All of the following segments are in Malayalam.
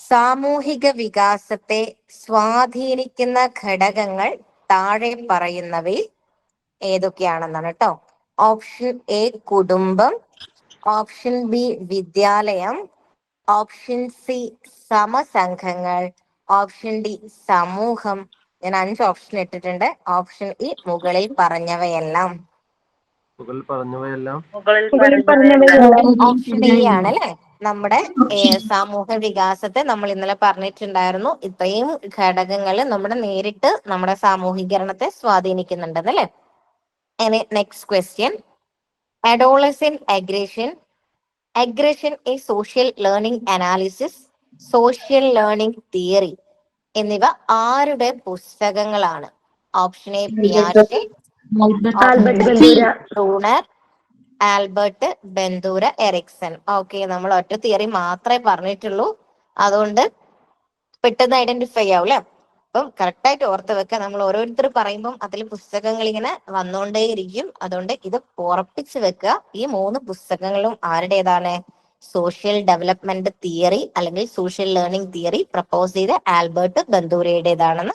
സാമൂഹിക വികാസത്തെ സ്വാധീനിക്കുന്ന ഘടകങ്ങൾ താഴെ പറയുന്നവയിൽ ഏതൊക്കെയാണെന്നാണ് കേട്ടോ ഓപ്ഷൻ എ കുടുംബം. ഓപ്ഷൻ ബി വിദ്യാലയം. ഓപ്ഷൻ സി സമസംഘങ്ങൾ. ഓപ്ഷൻ ഡി സമൂഹം. ഞാൻ അഞ്ച് ഓപ്ഷൻ ഇട്ടിട്ടുണ്ട്. ഓപ്ഷൻ ഇ മുകളിൽ പറഞ്ഞവയെല്ലാം. മുകളിൽ പറഞ്ഞവയെല്ലാം. ഓപ്ഷൻ ഡി ആണ് അല്ലെ നമ്മുടെ ഏ, സാമൂഹ്യ വികാസത്തെ നമ്മൾ ഇന്നലെ പറഞ്ഞിട്ടുണ്ടായിരുന്നു. ഇത്രയും ഘടകങ്ങൾ നമ്മുടെ നേരിട്ട് നമ്മുടെ സാമൂഹീകരണത്തെ സ്വാധീനിക്കുന്നുണ്ടെന്ന് അല്ലെ next question adolescent aggression aggression ഈ social learning analysis social learning theory എന്നിവ ആരുടെ പുസ്തകങ്ങളാണ്? Option A പിയാഷെ Bruner Albert Bandura Erikson. Okay നമ്മൾ ഒറ്റ തിയറി മാത്രമേ പറഞ്ഞിട്ടുള്ളൂ. അതുകൊണ്ട് പെട്ടെന്ന് ഐഡന്റിഫൈ ആവും അല്ലെ അപ്പം കറക്റ്റായിട്ട് ഓർത്ത് വെക്കുക നമ്മൾ ഓരോരുത്തർ പറയുമ്പോൾ അതിൽ പുസ്തകങ്ങൾ ഇങ്ങനെ വന്നുകൊണ്ടേയിരിക്കും അതുകൊണ്ട് ഇത് ഉറപ്പിച്ച് വെക്കുക ഈ മൂന്ന് പുസ്തകങ്ങളും ആരുടേതാണ്? സോഷ്യൽ ഡെവലപ്മെന്റ് തിയറി അല്ലെങ്കിൽ സോഷ്യൽ ലേണിംഗ് തിയറി പ്രപ്പോസ് ചെയ്ത ആൽബർട്ട് ബന്ദൂരയുടേതാണെന്ന്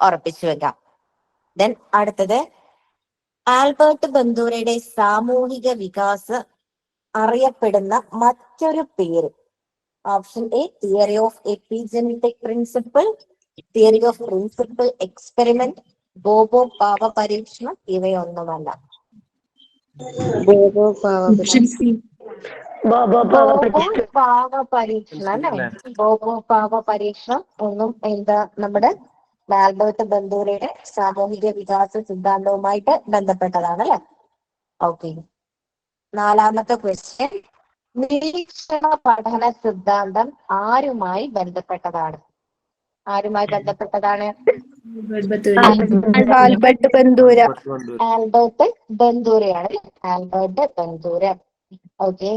ഉറപ്പിച്ചു വെക്കാം. ദെൻ അടുത്തത് ആൽബർട്ട് ബന്ദൂരയുടെ സാമൂഹിക വികാസ അറിയപ്പെടുന്ന മറ്റൊരു പേര്. Option A theory of epigenetic principle theory of principle experiment Bobo പാവ പരീക്ഷണം ഇവയൊന്നുമല്ല. ബോബോ ബോബോ പാവ പരീക്ഷണം. അല്ലെ? ബോബോ പാവ പരീക്ഷണം ഒന്നും എന്താ നമ്മുടെ ആൽബർട്ട് ബന്ദൂരയുടെ സാമൂഹിക വികാസ സിദ്ധാന്തവുമായിട്ട് ബന്ധപ്പെട്ടതാണ് അല്ലെ ഓക്കെ നാലാമത്തെ ക്വസ്റ്റ്യൻ നിരീക്ഷണ പഠന സിദ്ധാന്തം ആരുമായി ബന്ധപ്പെട്ടതാണ്? ആരുമായി ബന്ധപ്പെട്ടതാണ്? ആൽബർട്ട് കൊണ്ടുവരും ആൽബർട്ട് ബന്ദൂരയാണ് അല്ലേ? ആൽബർട്ട് ബന്ദൂര. ഓക്കെ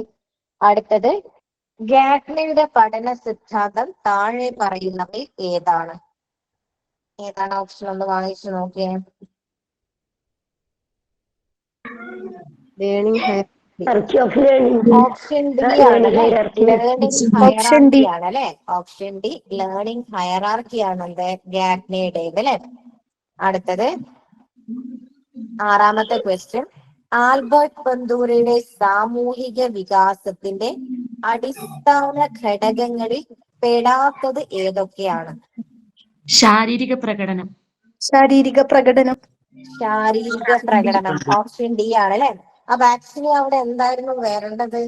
അടുത്തത് ഗാഡ്നയുടെ പഠന സിദ്ധാന്തം താഴെ പറയുന്നവയിൽ ഏതാണ്? ഏതാണ് ഓപ്ഷൻ ഒന്ന് വായിച്ച് നോക്കിയേ? Learning option D. ആണ് അല്ലെ? ഓപ്ഷൻ ഡി ലേണിംഗ് ഹയറാർക്കി ആണ് എന്ത് ഗാഗ്നയുടേത് അല്ലെ? അടുത്തത്. ആറാമത്തെ ക്വസ്റ്റ്യൻ ആൽബർട്ട് ബന്ദൂരയുടെ സാമൂഹിക വികാസത്തിന്റെ അടിസ്ഥാന ഘടകങ്ങളിൽ പെടാത്തത് ഏതൊക്കെയാണ്? ശാരീരിക പ്രകടനം. ശാരീരിക പ്രകടനം. ശാരീരിക പ്രകടനം. ഓപ്ഷൻ ഡി ആണ് അല്ലെ? അപ്പൊ ആക്ച്വലി അവിടെ എന്തായിരുന്നു വരേണ്ടത്?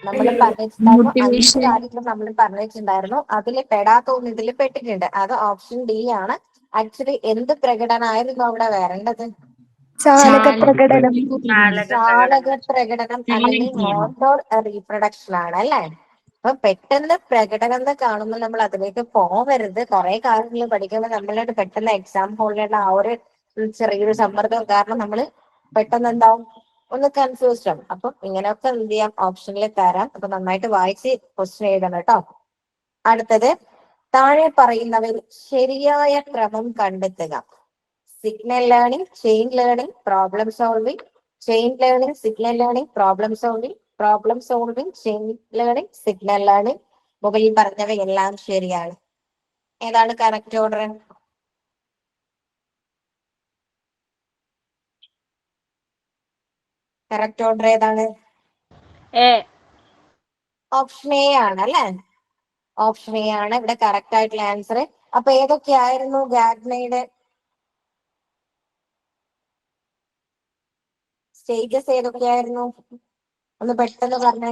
നമ്മൾ പറഞ്ഞിട്ടുണ്ടായിരുന്നു നമ്മൾ പറഞ്ഞിട്ടുണ്ടായിരുന്നു. അതിൽ പെടാത്ത ഒന്ന് ഇതിൽ പെട്ടിട്ടുണ്ട്. അത് ഓപ്ഷൻ ഡി ആണ്. ആക്ച്വലി എന്ത് പ്രകടനമായിരുന്നു അവിടെ വരേണ്ടത്? ചാലക പ്രകടനം. ചാലക പ്രകടനം. അല്ലെങ്കിൽ. മോട്ടോർ റീപ്രൊഡക്ഷൻ ആണ് അല്ലെ? അപ്പൊ പെട്ടെന്ന് പ്രകടനം കാണുമ്പോൾ നമ്മൾ അതിലേക്ക് പോവരുത്. കുറെ കാര്യങ്ങൾ പഠിക്കുമ്പോൾ നമ്മളോട് പെട്ടെന്ന് എക്സാം ഹോളിലുള്ള ആ ഒരു ചെറിയൊരു സമ്മർദ്ദം കാരണം നമ്മൾ പെട്ടെന്ന് എന്താവും? ഒന്ന് കൺഫ്യൂസ്ഡ് ആവും. അപ്പൊ ഇങ്ങനെയൊക്കെ എന്ത് ചെയ്യാം? ഓപ്ഷനിൽ തരാം. അപ്പൊ നന്നായിട്ട് വായിച്ച് ക്വസ്റ്റ്യൻ എഴുതണം കേട്ടോ. അടുത്തത് താഴെ പറയുന്നവയിൽ ശരിയായ ക്രമം കണ്ടെത്തുക. Signal learning chain learning problem solving chain learning signal learning problem solving problem solving chain learning signal learning മുകളിൽ പറഞ്ഞവയെല്ലാം ശരിയാണ്. ഏതാണ് കറക്റ്റ് ഓർഡർ കറക്റ്റ് ഓർഡർ ഏതാണ്? ഓപ്ഷൻ എ ആണ് അല്ലെ? ഓപ്ഷൻ എ ആണ്. ഇവിടെ കറക്റ്റ് ആയിട്ടുള്ള ആൻസർ അപ്പൊ ഏതൊക്കെയായിരുന്നു ഗാഡ്നയുടെ സ്റ്റേജസ് ഏതൊക്കെയായിരുന്നു ഒന്ന് പെട്ടെന്ന്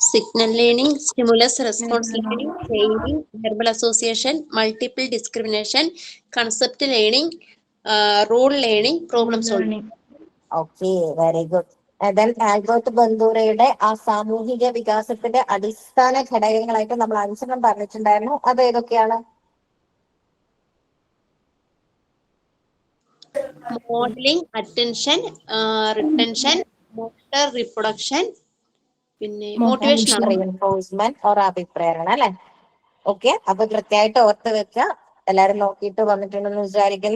signal learning stimulus response learning training verbal association multiple discrimination concept learning rule learning problem solving okay very good Albert ബന്ദൂരയുടെ ആ സാമൂഹിക വികാസത്തിന്റെ അടിസ്ഥാന ഘടകങ്ങളായിട്ട് നമ്മൾ അഞ്ചെണ്ണം പറഞ്ഞിട്ടുണ്ടായിരുന്നു. അത് ഏതൊക്കെയാണ്? Modelling attention retention retention, reproduction പിന്നെ മോട്ടിവേഷൻ. റീഎൻഫോഴ്സ്മെന്റ് ഓർ അഭിപ്രേരണ അല്ലെ ഓക്കെ അപ്പൊ കൃത്യമായിട്ട് ഓർത്ത് വെക്കുക എല്ലാരും നോക്കിയിട്ട് വന്നിട്ടുണ്ടെന്ന് വിചാരിക്കുന്നു